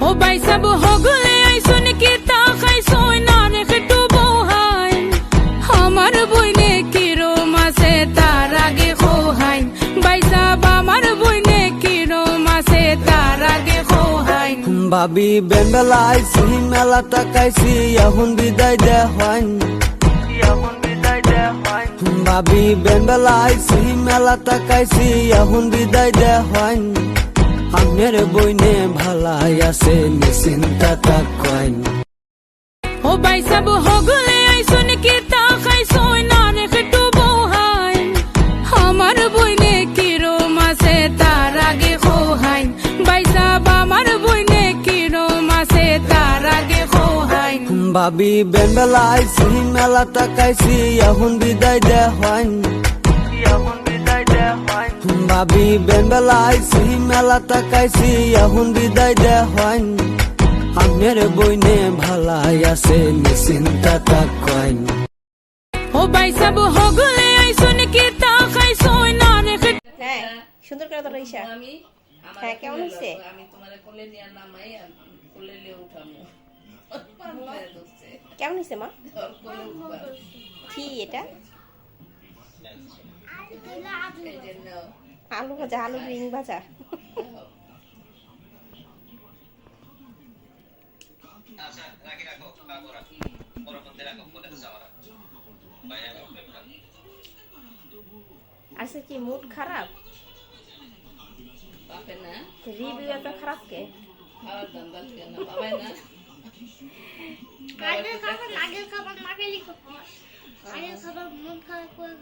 ও বাইসাব হগলে আইসুন কি তা খাইছই না রেখে টুবো হাই আমার বইনে কিরো মাসে তার আগে খোহাই বাইসাব আমার বইনে কিরো মাসে তার আগে খোহাই ভাবি বেঙ্গলা আইসি মেলা তাকাইছি এখন বিদায় দে হয় ভাবি বেঙ্গলা আইসি মেলা তাকাইছি এখন বিদায় দে হয় আমের বইনে ভালাই আছে নিশ্চিন্তা তাকাই ও বাইসাব হগলে আইসুন কি তা খাইছই না রেখে টুবো হাই আমার বইনে কিরো মাসে তার আগে খোহাই বাইসাব আমার বইনে কিরো মাসে তার আগে খোহাই ভাবি বেঙ্গলা আইসি মেলা তাকাইছি এখন বিদায় দে হয় ভাবি আইসি মেলা তাকাইছি এখন বিদায় দে হয় আমের বইনে ভালাই আছে নিশ্চিন্তা তাকাই ও বাইসাব হগলে কি তা না হ্যাঁ সুন্দর করে আমি হ্যাঁ, কেমন হইছে? আমি তোমার কোলে নিয়ে নামাই আর কোলে নিয়ে উঠামো। কেমন হয়েছে মা? কি এটা? আলু ভাজা, আলু রিং ভাজা। রাখো আচ্ছা কি মুড খারাপ? রিভিউ এত খারাপ কে? আগের খাবার খাবার মন খারাপ করে